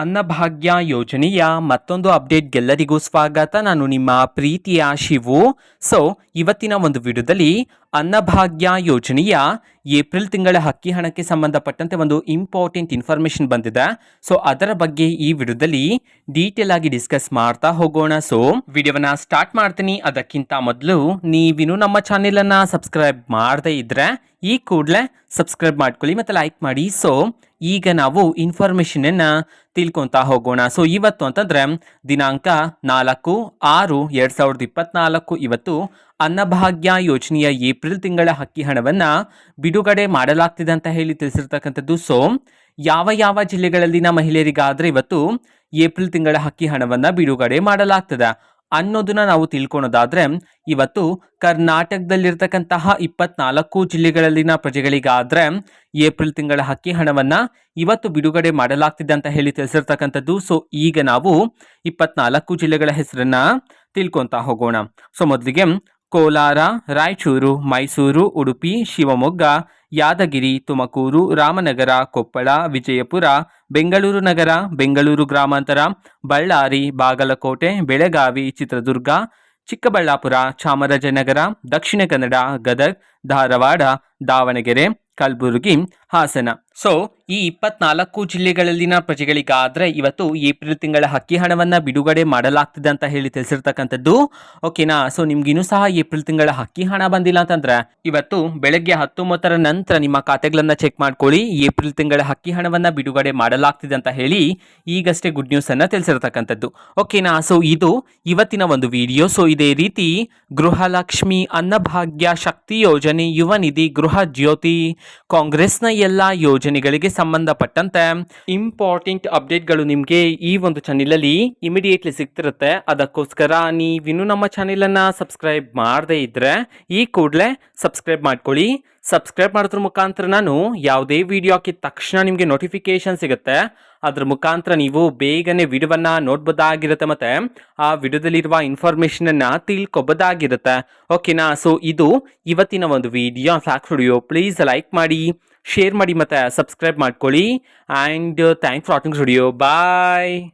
ಅನ್ನಭಾಗ್ಯ ಯೋಜನೆಯ ಮತ್ತೊಂದು ಅಪ್ಡೇಟ್ಗೆಲ್ಲರಿಗೂ ಸ್ವಾಗತ. ನಾನು ನಿಮ್ಮ ಪ್ರೀತಿಯ ಶಿವು. ಸೊ ಇವತ್ತಿನ ಒಂದು ವಿಡಿಯೋದಲ್ಲಿ ಅನ್ನಭಾಗ್ಯ ಯೋಜನೆಯ ಏಪ್ರಿಲ್ ತಿಂಗಳ ಹಕ್ಕಿ ಹಣಕ್ಕೆ ಸಂಬಂಧಪಟ್ಟಂತೆ ಒಂದು ಇಂಪಾರ್ಟೆಂಟ್ ಇನ್ಫಾರ್ಮೇಶನ್ ಬಂದಿದೆ. ಸೊ ಅದರ ಬಗ್ಗೆ ಈ ವಿಡಿಯೋದಲ್ಲಿ ಡೀಟೇಲ್ ಆಗಿ ಡಿಸ್ಕಸ್ ಮಾಡ್ತಾ ಹೋಗೋಣ. ಸೊ ವಿಡಿಯೋವನ್ನ ಸ್ಟಾರ್ಟ್ ಮಾಡ್ತೀನಿ. ಅದಕ್ಕಿಂತ ಮೊದಲು ನೀವಿನ್ನು ನಮ್ಮ ಚಾನೆಲ್ ಅನ್ನ ಸಬ್ಸ್ಕ್ರೈಬ್ ಮಾಡದೇ ಇದ್ರೆ ಈ ಕೂಡಲೇ ಸಬ್ಸ್ಕ್ರೈಬ್ ಮಾಡ್ಕೊಳ್ಳಿ ಮತ್ತೆ ಲೈಕ್ ಮಾಡಿ. ಸೊ ಈಗ ನಾವು ಇನ್ಫಾರ್ಮೇಶನ್ ಅನ್ನ ತಿಳ್ಕೊಂತಾ ಹೋಗೋಣ. ಸೊ ಇವತ್ತು ಅಂತಂದ್ರೆ ದಿನಾಂಕ ನಾಲ್ಕು ಆರು ಎರಡ್ ಸಾವಿರದ ಇಪ್ಪತ್ನಾಲ್ಕು, ಇವತ್ತು ಅನ್ನಭಾಗ್ಯ ಯೋಜನೆಯ ಏಪ್ರಿಲ್ ತಿಂಗಳ ಅಕ್ಕಿ ಹಣವನ್ನ ಬಿಡುಗಡೆ ಮಾಡಲಾಗ್ತಿದೆ ಅಂತ ಹೇಳಿ ತಿಳಿಸಿರ್ತಕ್ಕಂಥದ್ದು. ಸೊ ಯಾವ ಯಾವ ಜಿಲ್ಲೆಗಳಲ್ಲಿನ ಮಹಿಳೆಯರಿಗಾದ್ರೆ ಇವತ್ತು ಏಪ್ರಿಲ್ ತಿಂಗಳ ಅಕ್ಕಿ ಹಣವನ್ನ ಬಿಡುಗಡೆ ಮಾಡಲಾಗ್ತದೆ. ಅನ್ನೋದನ್ನ ನಾವು ತಿಳ್ಕೊಳೋದಾದ್ರೆ, ಇವತ್ತು ಕರ್ನಾಟಕದಲ್ಲಿರ್ತಕ್ಕಂತಹ ಇಪ್ಪತ್ನಾಲ್ಕು ಜಿಲ್ಲೆಗಳಲ್ಲಿನ ಪ್ರಜೆಗಳಿಗಾದ್ರೆ ಏಪ್ರಿಲ್ ತಿಂಗಳ ಹಕ್ಕಿ ಹಣವನ್ನ ಇವತ್ತು ಬಿಡುಗಡೆ ಮಾಡಲಾಗ್ತಿದೆ ಅಂತ ಹೇಳಿ ತಿಳಿಸಿರ್ತಕ್ಕಂಥದ್ದು. ಸೊ, ಈಗ ನಾವು ಇಪ್ಪತ್ನಾಲ್ಕು ಜಿಲ್ಲೆಗಳ ಹೆಸರನ್ನ ತಿಳ್ಕೊಂತಾ ಹೋಗೋಣ. ಸೊ, ಮೊದಲಿಗೆ ಕೋಲಾರ, ರಾಯಚೂರು, ಮೈಸೂರು, ಉಡುಪಿ, ಶಿವಮೊಗ್ಗ ಯಾದಗಿರಿ, ತುಮಕೂರು, ರಾಮನಗರ, ಕೊಪ್ಪಳ, ವಿಜಯಪುರ, ಬೆಂಗಳೂರು ನಗರ, ಬೆಂಗಳೂರು ಗ್ರಾಮಾಂತರ, ಬಳ್ಳಾರಿ, ಬಾಗಲಕೋಟೆ, ಬೆಳಗಾವಿ, ಚಿತ್ರದುರ್ಗ, ಚಿಕ್ಕಬಳ್ಳಾಪುರ, ಚಾಮರಾಜನಗರ, ದಕ್ಷಿಣ ಕನ್ನಡ, ಗದಗ್, ಧಾರವಾಡ, ದಾವಣಗೆರೆ, ಕಲಬುರಗಿ, ಹಾಸನ. ಸೊ ಈ ಇಪ್ಪತ್ನಾಲ್ಕು ಜಿಲ್ಲೆಗಳಲ್ಲಿನ ಪ್ರಜೆಗಳಿಗಾದ್ರೆ ಇವತ್ತು ಏಪ್ರಿಲ್ ತಿಂಗಳ ಅಕ್ಕಿ ಹಣವನ್ನ ಬಿಡುಗಡೆ ಮಾಡಲಾಗ್ತಿದೆ ಅಂತ ಹೇಳಿ ತಿಳಿಸಿರ್ತಕ್ಕಂಥದ್ದು. ಓಕೆನಾ ಸೊ ನಿಮ್ಗಿನ್ನೂ ಸಹ ಏಪ್ರಿಲ್ ತಿಂಗಳ ಅಕ್ಕಿ ಹಣ ಬಂದಿಲ್ಲ ಅಂತಂದ್ರೆ ಇವತ್ತು ಬೆಳಗ್ಗೆ ಹತ್ತೊಂಬತ್ತರ ನಂತರ ನಿಮ್ಮ ಖಾತೆಗಳನ್ನ ಚೆಕ್ ಮಾಡ್ಕೊಳ್ಳಿ. ಏಪ್ರಿಲ್ ತಿಂಗಳ ಅಕ್ಕಿ ಹಣವನ್ನ ಬಿಡುಗಡೆ ಮಾಡಲಾಗ್ತಿದೆ ಅಂತ ಹೇಳಿ ಈಗಷ್ಟೇ ಗುಡ್ ನ್ಯೂಸ್ ಅನ್ನ ತಿಳಿಸಿರ್ತಕ್ಕಂಥದ್ದು. ಓಕೆನಾ ಸೊ ಇದು ಇವತ್ತಿನ ಒಂದು ವಿಡಿಯೋ ಸೊ ಇದೇ ರೀತಿ ಗೃಹಲಕ್ಷ್ಮಿ ಅನ್ನಭಾಗ್ಯ ಶಕ್ತಿ ಯೋಜನೆ ಯುವ ನಿಧಿ ಗೃಹ ಜ್ಯೋತಿ ಕಾಂಗ್ರೆಸ್ನ ಎಲ್ಲ ಯೋಜನೆಗಳಿಗೆ ಸಂಬಂಧಪಟ್ಟಂತೆ ಇಂಪಾರ್ಟೆಂಟ್ ಅಪ್ಡೇಟ್ಗಳು ನಿಮಗೆ ಈ ಒಂದು ಚಾನೆಲಲ್ಲಿ ಇಮಿಡಿಯೇಟ್ಲಿ ಸಿಗ್ತಿರುತ್ತೆ. ಅದಕ್ಕೋಸ್ಕರ ನೀವಿನ್ನು ನಮ್ಮ ಚಾನೆಲನ್ನು ಸಬ್ಸ್ಕ್ರೈಬ್ ಮಾಡದೇ ಇದ್ದರೆ ಈ ಕೂಡಲೇ ಸಬ್ಸ್ಕ್ರೈಬ್ ಮಾಡ್ಕೊಳ್ಳಿ. ಸಬ್ಸ್ಕ್ರೈಬ್ ಮಾಡೋದ್ರ ಮುಖಾಂತರ ನಾನು ಯಾವುದೇ ವಿಡಿಯೋ ಹಾಕಿದ ತಕ್ಷಣ ನಿಮಗೆ ನೋಟಿಫಿಕೇಶನ್ ಸಿಗುತ್ತೆ. ಅದ್ರ ಮುಖಾಂತರ ನೀವು ಬೇಗನೆ ವಿಡಿಯೋವನ್ನ ನೋಡ್ಬೋದಾಗಿರುತ್ತೆ ಮತ್ತು ಆ ವಿಡಿಯೋದಲ್ಲಿರುವ ಇನ್ಫಾರ್ಮೇಷನನ್ನು ಅನ್ನ ತಿಳ್ಕೊಬೋದಾಗಿರುತ್ತೆ ಓಕೆನಾ ಸೊ ಇದು ಇವತ್ತಿನ ಒಂದು video fact video please like ಮಾಡಿ. ಶೇರ್ ಮಾಡಿ ಮತ್ತೆ ಸಬ್ಸ್ಕ್ರೈಬ್ ಮಾಡ್ಕೊಳ್ಳಿ. And thanks for watching studio bye